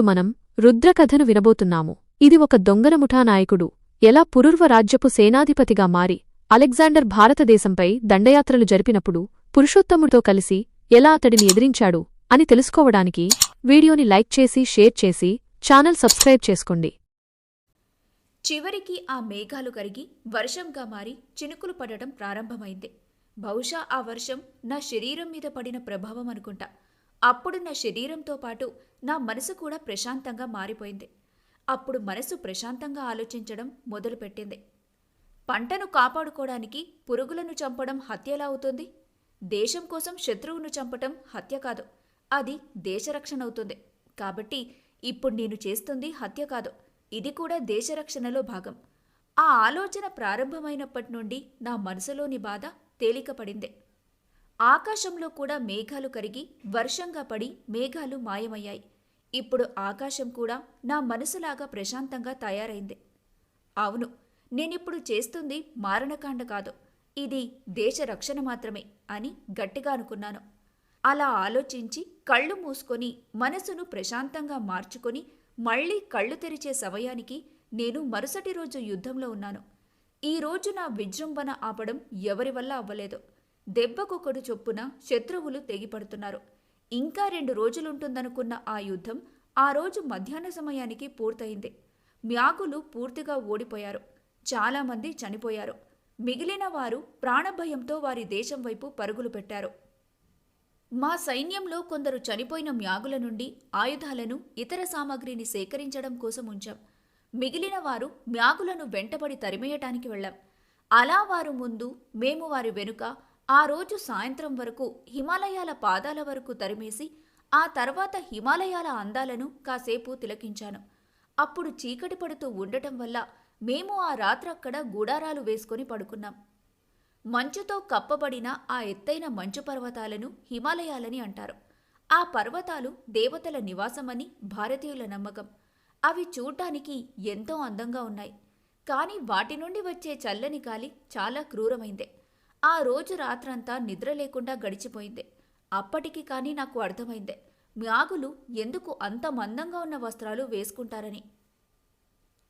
మనం రుద్రకథను వినబోతున్నాము. ఇది ఒక దొంగల ముఠానాయకుడు. ఎలా పురుర్వ రాజ్యపు సేనాధిపతిగా మారి అలెగ్జాండర్ భారతదేశంపై దండయాత్రలు జరిపినప్పుడు పురుషోత్తముడితో కలిసి ఎలా అతడిని ఎదిరించాడు అని తెలుసుకోవడానికి వీడియోని లైక్ చేసి షేర్ చేసి ఛానల్ సబ్స్క్రైబ్ చేసుకోండి. చివరికి ఆ మేఘాలు కరిగి వర్షంగా మారి చినుకులు పడటం ప్రారంభమైంది. బహుశా ఆ వర్షం నా శరీరం మీద పడిన ప్రభావం అనుకుంటా. అప్పుడు నా శరీరంతో పాటు నా మనసు కూడా ప్రశాంతంగా మారిపోయింది. అప్పుడు మనసు ప్రశాంతంగా ఆలోచించడం మొదలుపెట్టింది. పంటను కాపాడుకోవడానికి పురుగులను చంపడం హత్యలా అవుతుంది. దేశం కోసం శత్రువును చంపటం హత్య కాదు. అది దేశరక్షణ అవుతుంది కాబట్టి ఇప్పుడు నేను చేస్తుంది హత్య కాదు. ఇది కూడా దేశరక్షణలో భాగం. ఆ ఆలోచన ప్రారంభమైనప్పటి నుండి నా మనసులోని బాధ తేలికపడింది. ఆకాశంలో కూడా మేఘాలు కరిగి వర్షంగా పడి మేఘాలు మాయమయ్యాయి. ఇప్పుడు ఆకాశం కూడా నా మనసులాగా ప్రశాంతంగా తయారైంది. అవును నేనిప్పుడు చేస్తుంది మారణకాండ కాదు. ఇది దేశ రక్షణ మాత్రమే అని గట్టిగా అనుకున్నాను. అలా ఆలోచించి కళ్ళు మూసుకొని మనసును ప్రశాంతంగా మార్చుకొని మళ్ళీ కళ్ళు తెరిచే సమయానికి నేను మరుసటి రోజు యుద్ధంలో ఉన్నాను. ఈ రోజు నా విజృంభణ ఆపడం ఎవరి వల్ల అవ్వలేదు. దెబ్బకొకడు చొప్పున శత్రువులు తెగిపడుతున్నారు. ఇంకా రెండు రోజులుంటుందనుకున్న ఆ యుద్ధం ఆ రోజు మధ్యాహ్న సమయానికి పూర్తయింది. మ్యాగులు పూర్తిగా ఓడిపోయారు. చాలామంది చనిపోయారు. మిగిలిన వారు ప్రాణభయంతో వారి దేశం వైపు పరుగులు పెట్టారు. మా సైన్యంలో కొందరు చనిపోయిన మ్యాగుల నుండి ఆయుధాలను ఇతర సామాగ్రిని సేకరించడం కోసం ఉంచాం. మిగిలిన వారు మ్యాగులను వెంటబడి తరిమేయటానికి వెళ్ళాం. అలా వారు ముందు మేము వారి వెనుక ఆ రోజు సాయంత్రం వరకు హిమాలయాల పాదాల వరకు తరిమేసి ఆ తర్వాత హిమాలయాల అందాలను కాసేపు తిలకించాను. అప్పుడు చీకటి పడుతూ ఉండటం వల్ల మేము ఆ రాత్రక్కడ గుడారాలు వేసుకొని పడుకున్నాం. మంచుతో కప్పబడిన ఆ ఎత్తైన మంచు పర్వతాలను హిమాలయాలని అంటారు. ఆ పర్వతాలు దేవతల నివాసమని భారతీయుల నమ్మకం. అవి చూడ్డానికి ఎంతో అందంగా ఉన్నాయి. కానీ వాటి నుండి వచ్చే చల్లని గాలి చాలా క్రూరమైందే. ఆ రోజు రాత్రంతా నిద్ర లేకుండా గడిచిపోయింది. అప్పటికి కానీ నాకు అర్థమైందే. మ్యాగులు ఎందుకు అంత మందంగా ఉన్న వస్త్రాలు వేసుకుంటారని.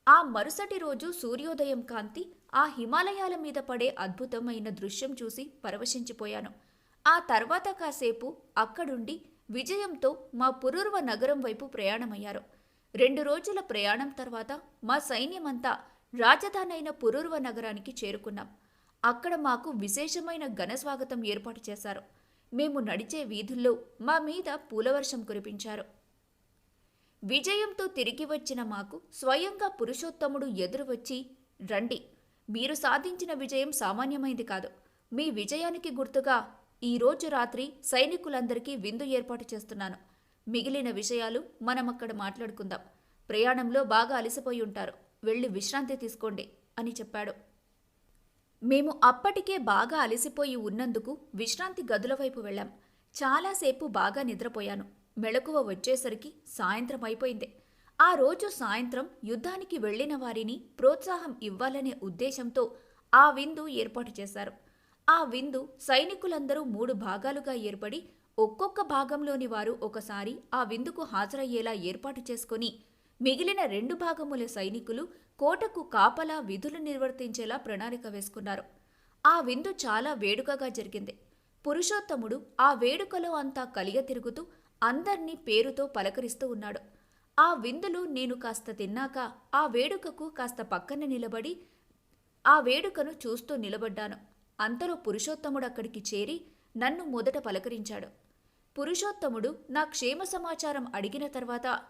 ఆ మరుసటి రోజు సూర్యోదయం కాంతి ఆ హిమాలయాల మీద పడే అద్భుతమైన దృశ్యం చూసి పరవశించిపోయాను. ఆ తర్వాత కాసేపు అక్కడుండి విజయంతో మా పురూర్వ నగరం వైపు ప్రయాణమయ్యారు. రెండు రోజుల ప్రయాణం తర్వాత మా సైన్యమంతా రాజధానైన పురూర్వ నగరానికి చేరుకున్నాం. అక్కడ మాకు విశేషమైన ఘనస్వాగతం ఏర్పాటు చేశారు. మేము నడిచే వీధుల్లో మా మీద పూలవర్షం కురిపించారు. విజయంతో తిరిగి వచ్చిన మాకు స్వయంగా పురుషోత్తముడు ఎదురు వచ్చి రండి మీరు సాధించిన విజయం సామాన్యమైంది కాదు. మీ విజయానికి గుర్తుగా ఈ రోజు రాత్రి సైనికులందరికీ విందు ఏర్పాటు చేస్తున్నాను. మిగిలిన విషయాలు మనం అక్కడ మాట్లాడుకుందాం. ప్రయాణంలో బాగా అలసిపోయి ఉంటారు. వెళ్ళి విశ్రాంతి తీసుకోండి అని చెప్పాడు. మేము అప్పటికే బాగా అలసిపోయి ఉన్నందుకు విశ్రాంతి గదుల వైపు వెళ్ళాం. చాలాసేపు బాగా నిద్రపోయాను. మెళకువ వచ్చేసరికి సాయంత్రం అయిపోయింది. ఆ రోజు సాయంత్రం యుద్ధానికి వెళ్ళిన వారిని ప్రోత్సాహం ఇవ్వాలనే ఉద్దేశంతో ఆ విందు ఏర్పాటు చేశారు. ఆ విందు సైనికులందరూ మూడు భాగాలుగా ఏర్పడి ఒక్కొక్క భాగంలోని వారు ఒకసారి ఆ విందుకు హాజరయ్యేలా ఏర్పాటు చేసుకుని మిగిలిన రెండు భాగముల సైనికులు కోటకు కాపలా విధులు నిర్వర్తించేలా ప్రణాళిక వేసుకున్నారు. ఆ విందు చాలా వేడుకగా జరిగింది. పురుషోత్తముడు ఆ వేడుకలో అంతా కలిగ తిరుగుతూ అందర్నీ పేరుతో పలకరిస్తూ ఉన్నాడు. ఆ విందులు నేను కాస్త తిన్నాక ఆ వేడుకకు కాస్త పక్కన నిలబడి ఆ వేడుకను చూస్తూ నిలబడ్డాను. అంతలో పురుషోత్తముడు అక్కడికి చేరి నన్ను మొదట పలకరించాడు. పురుషోత్తముడు నా క్షేమ సమాచారం అడిగిన తర్వాత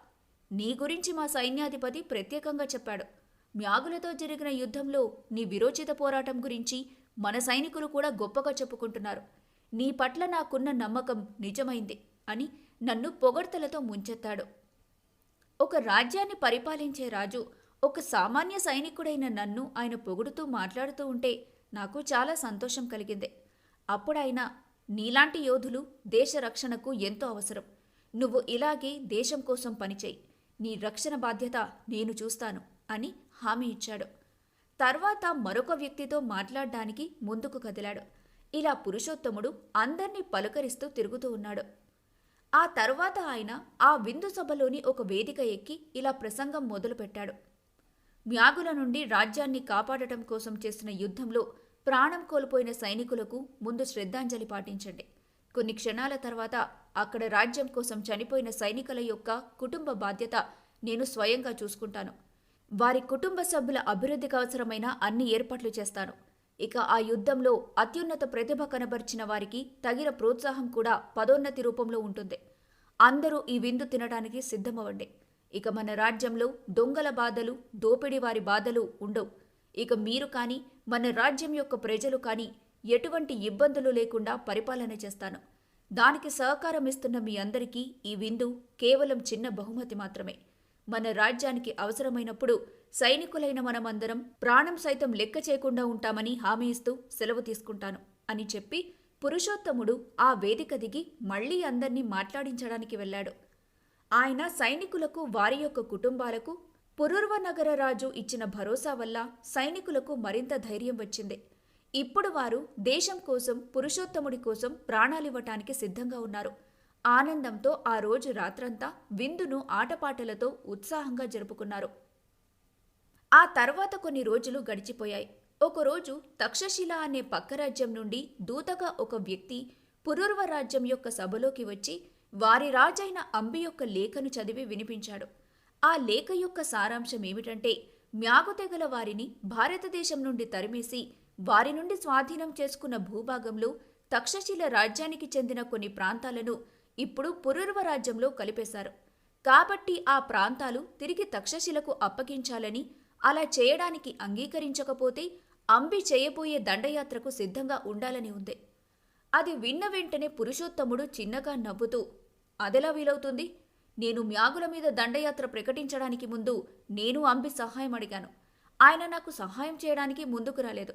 నీ గురించి మా సైన్యాధిపతి ప్రత్యేకంగా చెప్పాడు. మ్యాగులతో జరిగిన యుద్ధంలో నీ విరోచిత పోరాటం గురించి మన సైనికులు కూడా గొప్పగా చెప్పుకుంటున్నారు. నీ పట్ల నాకున్న నమ్మకం నిజమైంది అని నన్ను పొగడ్తలతో ముంచెత్తాడు. ఒక రాజ్యాన్ని పరిపాలించే రాజు ఒక సామాన్య సైనికుడైన నన్ను ఆయన పొగుడుతూ మాట్లాడుతూ ఉంటే నాకు చాలా సంతోషం కలిగింది. అప్పుడైనా నీలాంటి యోధులు దేశ రక్షణకు ఎంతో అవసరం. నువ్వు ఇలాగే దేశం కోసం పనిచేయి. నీ రక్షణ బాధ్యత నేను చూస్తాను అని హామీ ఇచ్చాడు. తర్వాత మరొక వ్యక్తితో మాట్లాడడానికి ముందుకు కదిలాడు. ఇలా పురుషోత్తముడు అందర్నీ పలుకరిస్తూ తిరుగుతూ ఉన్నాడు. ఆ తర్వాత ఆయన ఆ విందు సభలోని ఒక వేదిక ఎక్కి ఇలా ప్రసంగం మొదలుపెట్టాడు. మ్యాగుల నుండి రాజ్యాన్ని కాపాడటం కోసం చేసిన యుద్ధంలో ప్రాణం కోల్పోయిన సైనికులకు ముందు శ్రద్ధాంజలి పాటించండి. కొన్ని క్షణాల తర్వాత అక్కడ రాజ్యం కోసం చనిపోయిన సైనికుల యొక్క కుటుంబ బాధ్యత నేను స్వయంగా చూసుకుంటాను. వారి కుటుంబ సభ్యుల అభివృద్ధికి అవసరమైన అన్ని ఏర్పాట్లు చేస్తాను ఇక ఆ యుద్ధంలో అత్యున్నత ప్రతిభ కనబర్చిన వారికి తగిన ప్రోత్సాహం కూడా పదోన్నతి రూపంలో ఉంటుంది. అందరూ ఈ విందు తినడానికి సిద్ధమవ్వండి. ఇక మన రాజ్యంలో దొంగల బాధలు దోపిడీ వారి బాధలు ఉండవు. ఇక మీరు కానీ మన రాజ్యం యొక్క ప్రజలు కానీ ఎటువంటి ఇబ్బందులు లేకుండా పరిపాలన చేస్తాను. దానికి సహకారం ఇస్తున్న మీ అందరికీ ఈ విందు కేవలం చిన్న బహుమతి మాత్రమే. మన రాజ్యానికి అవసరమైనప్పుడు సైనికులైన మనమందరం ప్రాణం సైతం లెక్క చేయకుండా ఉంటామని హామీ ఇస్తూ సెలవు తీసుకుంటాను అని చెప్పి పురుషోత్తముడు ఆ వేదిక దిగి మళ్ళీ అందర్నీ మాట్లాడించడానికి వెళ్ళాడు. ఆయన సైనికులకు వారి యొక్క కుటుంబాలకు పురూర్వనగర రాజు ఇచ్చిన భరోసా వల్ల సైనికులకు మరింత ధైర్యం వచ్చింది. ఇప్పుడు వారు దేశం కోసం పురుషోత్తముడి కోసం ప్రాణాలివ్వటానికి సిద్ధంగా ఉన్నారు. ఆనందంతో ఆ రోజు రాత్రంతా విందును ఆటపాటలతో ఉత్సాహంగా జరుపుకున్నారు. ఆ తర్వాత కొన్ని రోజులు గడిచిపోయాయి. ఒకరోజు తక్షశిల అనే పక్క రాజ్యం నుండి దూతగా ఒక వ్యక్తి పురూర్వ రాజ్యం యొక్క సభలోకి వచ్చి వారి రాజైన అంబి యొక్క లేఖను చదివి వినిపించాడు. ఆ లేఖ యొక్క సారాంశం ఏమిటంటే మ్యాగు తెగల వారిని భారతదేశం నుండి తరిమేసి వారి నుండి స్వాధీనం చేసుకున్న భూభాగంలో తక్షశిల రాజ్యానికి చెందిన కొన్ని ప్రాంతాలను ఇప్పుడు పురూర్వ రాజ్యంలో కలిపేశారు. కాబట్టి ఆ ప్రాంతాలు తిరిగి తక్షశిలకు అప్పగించాలని అలా చేయడానికి అంగీకరించకపోతే అంబి చేయబోయే దండయాత్రకు సిద్ధంగా ఉండాలని ఉంది. అది విన్న వెంటనే పురుషోత్తముడు చిన్నగా నవ్వుతూ అదెలా వీలవుతుంది? నేను మ్యాగుల మీద దండయాత్ర ప్రకటించడానికి ముందు నేను అంబి సహాయం అడిగాను. ఆయన నాకు సహాయం చేయడానికి ముందుకు రాలేదు.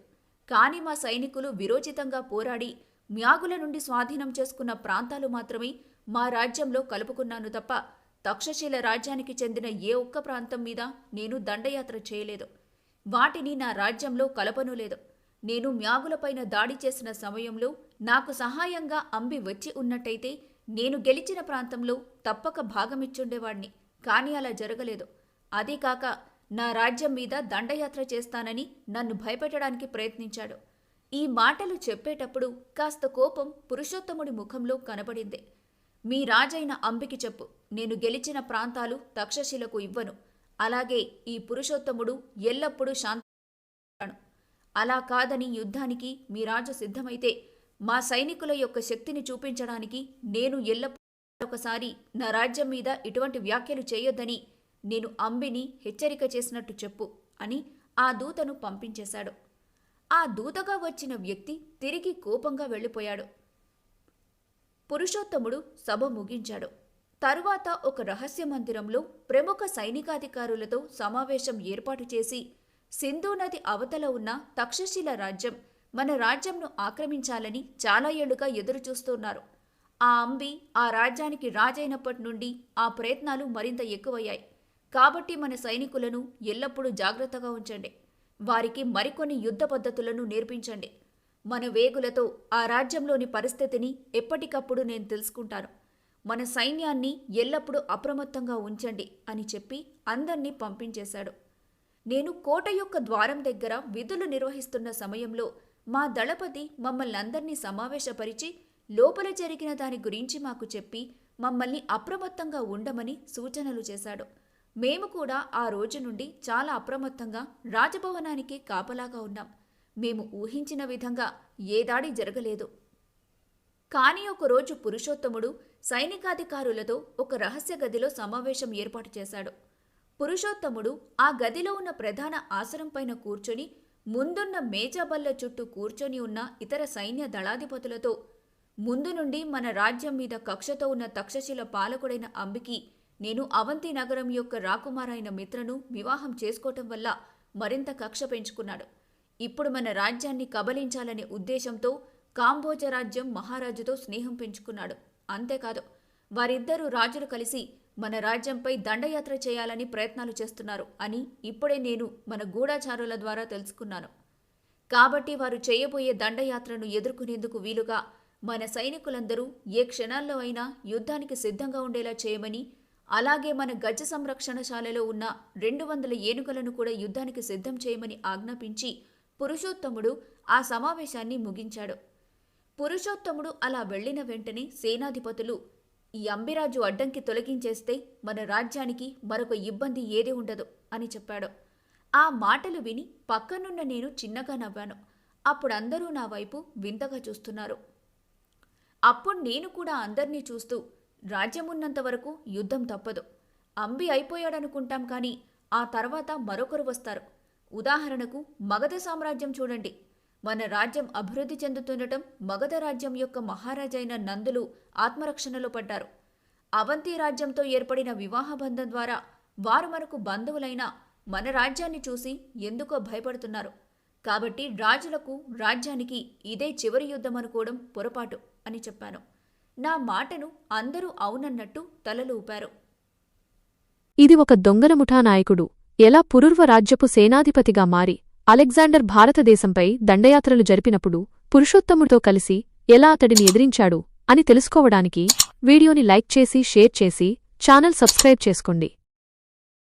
కానీ మా సైనికులు విరోచితంగా పోరాడి మ్యాగుల నుండి స్వాధీనం చేసుకున్న ప్రాంతాలు మాత్రమే మా రాజ్యంలో కలుపుకున్నాను తప్ప తక్షశిల రాజ్యానికి చెందిన ఏ ఒక్క ప్రాంతం మీద నేను దండయాత్ర చేయలేదు. వాటిని నా రాజ్యంలో కలపను లేదు నేను మ్యాగులపైన దాడి చేసిన సమయంలో నాకు సహాయంగా అంబి వచ్చి ఉన్నట్టయితే నేను గెలిచిన ప్రాంతంలో తప్పక భాగమిచ్చుండేవాణ్ణి కానీ అలా జరగలేదు. అదీకాక నా రాజ్యం మీద దండయాత్ర చేస్తానని నన్ను భయపెట్టడానికి ప్రయత్నించాడు. ఈ మాటలు చెప్పేటప్పుడు కాస్త కోపం పురుషోత్తముడి ముఖంలో కనబడింది మీ రాజైన అంబికి చెప్పు. నేను గెలిచిన ప్రాంతాలు తక్షశిలకు ఇవ్వను. అలాగే ఈ పురుషోత్తముడు ఎల్లప్పుడూ శాంతి అలా కాదని యుద్ధానికి మీ రాజు సిద్ధమైతే మా సైనికుల యొక్క శక్తిని చూపించడానికి నేను ఎల్లప్పుడూ ఒకసారి నా రాజ్యం మీద ఇటువంటి వ్యాఖ్యలు చేయొద్దని నేను అంబిని హెచ్చరిక చేసినట్టు చెప్పు అని ఆ దూతను పంపించేశాడు. ఆ దూతగా వచ్చిన వ్యక్తి తిరిగి కోపంగా వెళ్ళిపోయాడు. పురుషోత్తముడు సభ ముగించాడు. తరువాత ఒక రహస్య మందిరంలో ప్రముఖ సైనికాధికారులతో సమావేశం ఏర్పాటు చేసి సింధు నది అవతల ఉన్న తక్షశిల రాజ్యం మన రాజ్యంను ఆక్రమించాలని చాలా ఏళ్ళుగా ఎదురుచూస్తున్నారు. ఆ అంబి ఆ రాజ్యానికి రాజైనప్పటి నుండి ఆ ప్రయత్నాలు మరింత ఎక్కువయ్యాయి. కాబట్టి మన సైనికులను ఎల్లప్పుడూ జాగ్రత్తగా ఉంచండి. వారికి మరికొన్ని యుద్ధ పద్ధతులను నేర్పించండి. మన వేగులతో ఆ రాజ్యంలోని పరిస్థితిని ఎప్పటికప్పుడు నేను తెలుసుకుంటాను. మన సైన్యాన్ని ఎల్లప్పుడూ అప్రమత్తంగా ఉంచండి అని చెప్పి అందర్నీ పంపించేశాడు. నేను కోట యొక్క ద్వారం దగ్గర విధులు నిర్వహిస్తున్న సమయంలో మా దళపతి మమ్మల్ని అందర్నీ సమావేశపరిచి లోపల జరిగిన దాని గురించి మాకు చెప్పి మమ్మల్ని అప్రమత్తంగా ఉండమని సూచనలు చేశాడు. మేము కూడా ఆ రోజు నుండి చాలా అప్రమత్తంగా రాజభవనానికి కాపలాగా ఉన్నాం. మేము ఊహించిన విధంగా ఏ దాడి జరగలేదు. కానీ ఒకరోజు పురుషోత్తముడు సైనికాధికారులతో ఒక రహస్య గదిలో సమావేశం ఏర్పాటు చేశాడు. పురుషోత్తముడు ఆ గదిలో ఉన్న ప్రధాన ఆసనం పైన కూర్చొని ముందున్న మేజాబల్ల చుట్టూ కూర్చొని ఉన్న ఇతర సైన్య దళాధిపతులతో ముందు నుండి మన రాజ్యం మీద కక్షతో ఉన్న తక్షశిల పాలకుడైన అంబికి నేను అవంతి నగరం యొక్క రాకుమారైన మిత్రను వివాహం చేసుకోవటం వల్ల మరింత కక్ష పెంచుకున్నాడు. ఇప్పుడు మన రాజ్యాన్ని కబలించాలనే ఉద్దేశంతో కాంబోజ రాజ్యం మహారాజుతో స్నేహం పెంచుకున్నాడు. అంతేకాదు వారిద్దరూ రాజులు కలిసి మన రాజ్యంపై దండయాత్ర చేయాలని ప్రయత్నాలు చేస్తున్నారు అని ఇప్పుడే నేను మన గూఢాచారుల ద్వారా తెలుసుకున్నాను. కాబట్టి వారు చేయబోయే దండయాత్రను ఎదుర్కొనేందుకు వీలుగా మన సైనికులందరూ ఏ క్షణాల్లో అయినా యుద్ధానికి సిద్ధంగా ఉండేలా చేయమని అలాగే మన గజ సంరక్షణశాలలో ఉన్న రెండు వందల ఏనుగులను కూడా యుద్ధానికి సిద్ధం చేయమని ఆజ్ఞాపించి పురుషోత్తముడు ఆ సమావేశాన్ని ముగించాడు. పురుషోత్తముడు అలా వెళ్ళిన వెంటనే సేనాధిపతులు ఈ అంబిరాజు అడ్డంకి తొలగించేస్తే మన రాజ్యానికి మరొక ఇబ్బంది ఏది ఉండదు అని చెప్పాడు. ఆ మాటలు విని పక్కనున్న నేను చిన్నగా నవ్వాను. అప్పుడు అందరూ నా వైపు వింతగా చూస్తున్నారు. అప్పుడు నేను కూడా అందర్నీ చూస్తూ రాజ్యమున్నంత వరకు యుద్ధం తప్పదు. అంబి అయిపోయాడనుకుంటాం కానీ ఆ తర్వాత మరొకరు వస్తారు. ఉదాహరణకు మగధ సామ్రాజ్యం చూడండి. మన రాజ్యం అభివృద్ధి చెందుతుండటం మగధ రాజ్యం యొక్క మహారాజైన నందులు ఆత్మరక్షణలో పడ్డారు. అవంతి రాజ్యంతో ఏర్పడిన వివాహ బంధం ద్వారా వారు మనకు బంధువులైన మన రాజ్యాన్ని చూసి ఎందుకో భయపడుతున్నారు. కాబట్టి రాజులకు రాజ్యానికి ఇదే చివరి యుద్ధం అనుకోవడం పొరపాటు అని చెప్పాను. నా మాటను అందరూ అవునన్నట్టు తలలు ఊపారు. ఇది ఒక దొంగల ముఠా నాయకుడు ఎలా పురుర్వ రాజ్యపు సేనాధిపతిగా మారి అలెగ్జాండర్ భారతదేశంపై దండయాత్రలు జరిపినప్పుడు పురుషోత్తముడితో కలిసి ఎలా అతడిని ఎదిరించాడు అని తెలుసుకోవడానికి వీడియోని లైక్ చేసి షేర్ చేసి ఛానల్ సబ్స్క్రైబ్ చేసుకోండి.